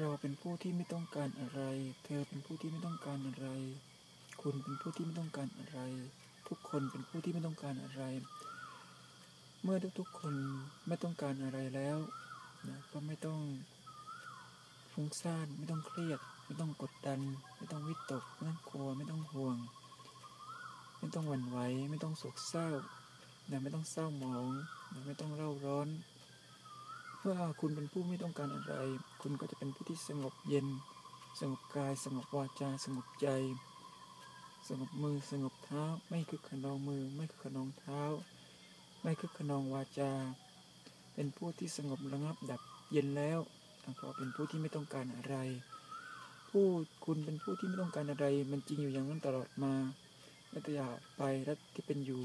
เราเป็นผู้ที่ไม่ต้องการอะไร เธอเป็นผู้ที่ไม่ต้องการอะไร คุณเป็นผู้ที่ไม่ต้องการอะไร ทุกคนเป็นผู้ที่ไม่ต้องการอะไร เมื่อทุกๆคนไม่ต้องการอะไรแล้วนะก็ไม่ต้องฟุ้งซ่านไม่ต้องเครียด ไม่ต้องกดดัน ไม่ต้องวิตกไม่ต้องกลัวไม่ต้องห่วง ไม่ต้องหวั่นไหวไม่ต้องโศกเศร้านะไม่ต้องเศร้าหมองนะไม่ต้องเร่าร้อน เมื่อคุณเป็นผู้ไม่ต้องการอะไร คุณก็จะเป็นผู้ที่สงบเย็น สงบกาย สงบวาจา สงบใจ สงบมือ สงบเท้า ไม่คึกขนองมือ ไม่คึกขนองเท้า ไม่คึกขนองวาจา เป็นผู้ที่สงบระงับดับเย็นแล้วเพราะเป็นผู้ที่ไม่ต้องการอะไร ผู้คุณเป็นผู้ที่ไม่ต้องการอะไร มันจริงอยู่อย่างนั้นตลอดมาและตลอดไปและที่เป็นอยู่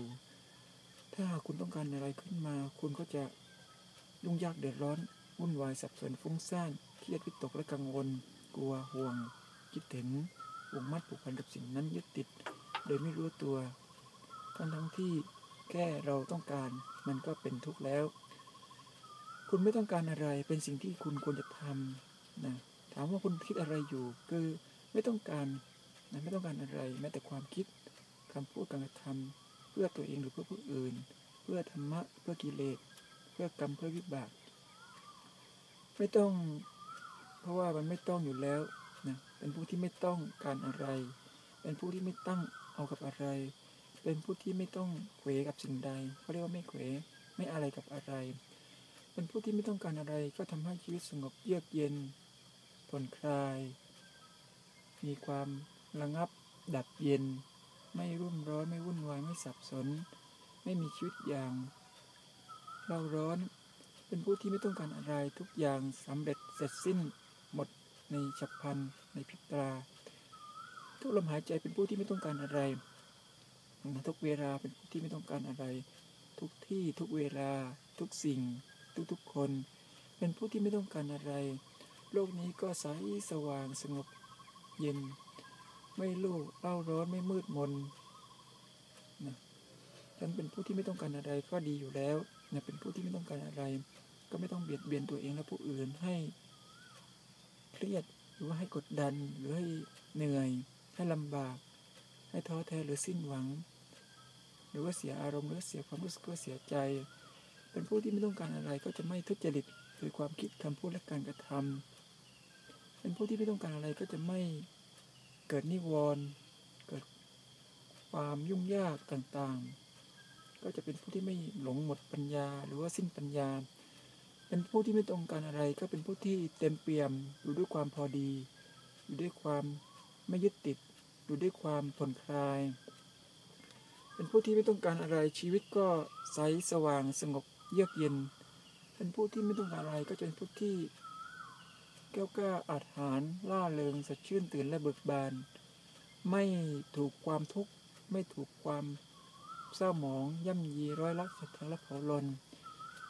ถ้าคุณต้องการอะไรขึ้นมา คุณก็จะ ยุ่งยากเดือดร้อน วุ่นวายสับสนฟุ้งซ่านเครียดวิตกและกังวล กลัวห่วง คิดถึงผูกมัดผูกพันกับสิ่งนั้นยึดติด โดยไม่รู้ตัวทั้งทั้งที่แค่เราต้องการมันก็เป็นทุกข์แล้ว คุณไม่ต้องการอะไรเป็นสิ่งที่คุณควรจะทำนะถามว่าคุณคิดอะไรอยู่คือไม่ต้องการนะไม่ต้องการอะไรแม้แต่ความคิดคำพูดการกระทำเพื่อตัวเองหรือเพื่อผู้อื่น เพื่อธรรมะเพื่อกิเลส เพื่อกรรมเพื่อวิบาก ไม่ต้อง เพราะว่ามันไม่ต้องอยู่แล้วนะเป็นผู้ที่ไม่ต้องการอะไร เป็นผู้ที่ไม่ตั้งเอากับอะไร เป็นผู้ที่ไม่ต้องเขวกับสิ่งใดเขาเรียกว่าไม่เขวไม่อะไรกับอะไร เป็นผู้ที่ไม่ต้องการอะไรก็ทำให้ชีวิตสงบเยือกเย็นผ่อนคลาย มีความระงับดับเย็น ไม่รุ่มร้อนไม่วุ่นวายไม่สับสน ไม่มีชีวิตอย่าง เราร้อน เป็นผู้ที่ไม่ต้องการอะไรทุกอย่างสำเร็จเสร็จสิ้นหมดในฉับพลันในพริบตา ทุกลมหายใจเป็นผู้ที่ไม่ต้องการอะไรทุกเวลาเป็นผู้ที่ไม่ต้องการอะไร ทุกที่ทุกเวลา ทุกสิ่ง ทุกๆคน เป็นผู้ที่ไม่ต้องการอะไร โลกนี้ก็ใสสว่างสงบเย็น ไม่ลูกเล่าร้อนไม่มืดมนนะฉันเป็นผู้ที่ไม่ต้องการอะไรก็ดีอยู่แล้ว นะเป็นผู้ที่ไม่ต้องการอะไร ก็ไม่ต้องเบียดเบียนตัวเองและผู้อื่นให้เครียดหรือว่าให้กดดันหรือให้เหนื่อย ให้ลำบาก ให้ท้อแท้หรือสิ้นหวัง หรือว่าเสียอารมณ์หรือเสียความรู้สึกว่าเสียใจ เป็นผู้ที่ไม่ต้องการอะไรก็จะไม่ทุจริตโดยความคิดคำพูดและการกระทำเป็นผู้ที่ไม่ต้องการอะไรก็จะไม่เกิดนิวรณ์เกิดความยุ่งยากต่างๆ ก็จะเป็นผู้ที่ไม่หลงหมดปัญญา หรือว่าสิ้นปัญญา เป็นผู้ที่ไม่ต้องการอะไร ก็เป็นผู้ที่เต็มเปี่ยมอยู่ด้วยความพอดี อยู่ด้วยความไม่ยึดติด อยู่ด้วยความผ่อนคลาย เป็นผู้ที่ไม่ต้องการอะไรชีวิตก็ใสสว่างสงบเยือกเย็น เป็นผู้ที่ไม่ต้องการอะไรก็จะเป็นผู้ที่แก้วกล้าอาจหารล่าเริงสดชื่นตื่นและเบิกบาน ไม่ถูกความทุกข์ไม่ถูกความ เศร้าหมอง ย่ำยีร้อยลักสัทธาและเผาลน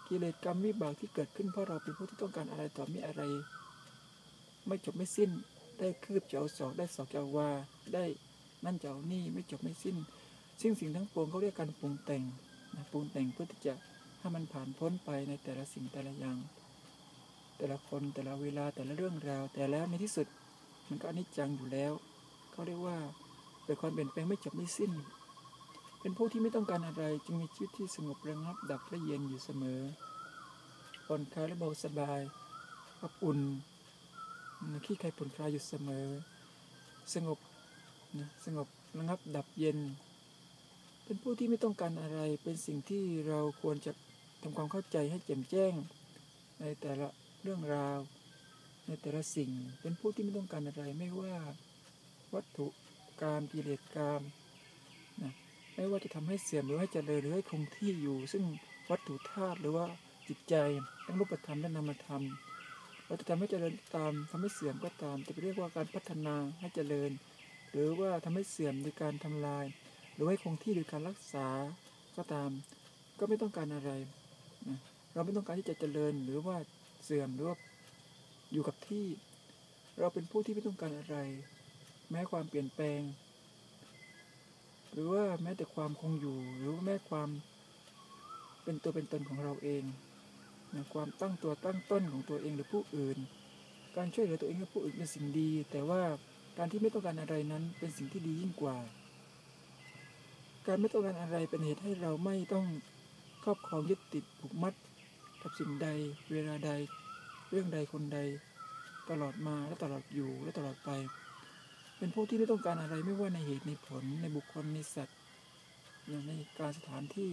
กิเลสกรรมวิบากที่เกิดขึ้นเพราะเราเป็นผู้ที่ต้องการอะไรต่อมีอะไร ไม่จบไม่สิ้นได้คืบเจ้าสอกได้สอกเจ้าว่าได้นั่นเจ้านี่ไม่จบไม่สิ้นซึ่งสิ่งทั้งปวงเขาเรียกการปรุงแต่งนะปรุงแต่งเพื่อที่จะให้มันผ่านพ้นไปในแต่ละสิ่งแต่ละอย่าง แต่ละคนแต่ละเวลาแต่ละเรื่องราว แต่แล้วในที่สุด มันก็อนิจจังอยู่แล้วเขาเรียกว่าเกิดความเปลี่ยนแปลงไม่จบไม่สิ้น เป็นผู้ที่ไม่ต้องการอะไรจึงมีชีวิตที่สงบระงับดับและเย็นอยู่เสมอผ่อนคลายและเบาสบายอบอุ่นขี้ใครผ่อนคลายอยู่เสมอ สงบนะสงบระงับดับเย็น เป็นผู้ที่ไม่ต้องการอะไรเป็นสิ่งที่เราควรจะทำความเข้าใจให้แจ่มแจ้ง ในแต่ละเรื่องราว ในแต่ละสิ่งเป็นผู้ที่ไม่ต้องการอะไรไม่ว่าวัตถุการกิเลสกรรมนะ ไม่ว่าจะทำให้เสื่อมหรือให้เจริญหรือให้คงที่อยู่ ซึ่งวัตถุธาตุหรือว่าจิตใจทั้งรูปธรรมและนามธรรมเราจะทำให้เจริญตามทำให้เสื่อมก็ตาม จะเรียกว่าการพัฒนาให้เจริญ หรือว่าทำให้เสื่อมโดยการทำลาย หรือให้คงที่โดยการรักษาก็ตาม ก็ไม่ต้องการอะไร เราไม่ต้องการที่จะเจริญหรือว่าเสื่อมหรือว่าอยู่กับที่ เราเป็นผู้ที่ไม่ต้องการอะไร แม้ความเปลี่ยนแปลง หรือว่าแม้แต่ความคงอยู่ หรือแม้ความเป็นตัวเป็นตนของเราเองนะความตั้งตัวตั้งต้นของตัวเองหรือผู้อื่น การช่วยเหลือตัวเองและผู้อื่นเป็นสิ่งดี แต่ว่าการที่ไม่ต้องการอะไรนั้นเป็นสิ่งที่ดียิ่งกว่า การไม่ต้องการอะไรเป็นเหตุให้เราไม่ต้องครอบครองยึดติดผูกมัด กับสิ่งใด เวลาใด เรื่องใดคนใด ตลอดมาและตลอดอยู่และตลอดไป เป็นผู้ที่ไม่ต้องการอะไรไม่ว่าในเหตุในผลในบุคคลในสัตว์ในการสถานที่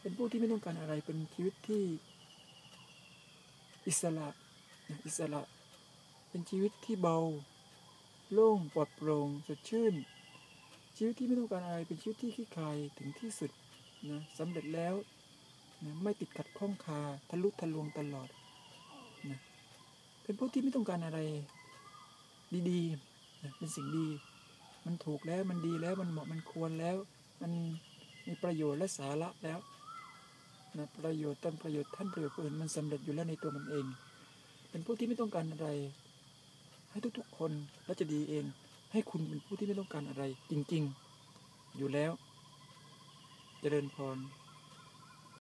เป็นผู้ที่ไม่ต้องการอะไรเป็นชีวิตที่อิสระอิสระ เป็นชีวิตที่เบา โล่งปลอดโปร่งสดชื่น ชีวิตที่ไม่ต้องการอะไรเป็นชีวิตที่ขี้คายถึงที่สุดนะสำเร็จแล้วนะไม่ติดขัดข้องคาทะลุทะลวงตลอดนะเป็นผู้ที่ไม่ต้องการอะไร ดีๆ เป็นสิ่งดี มันถูกแล้วมันดีแล้วมันเหมาะมันควรแล้ว มันมีประโยชน์และสาระแล้วนะประโยชน์ตนประโยชน์ท่านประโยชน์อื่นมันสำเร็จอยู่แล้วในตัวมันเอง เป็นผู้ที่ไม่ต้องการอะไร ให้ทุกๆคนและจะดีเอง ให้คุณเป็นผู้ที่ไม่ต้องการอะไร จริง ๆ อยู่แล้วจเจริญพร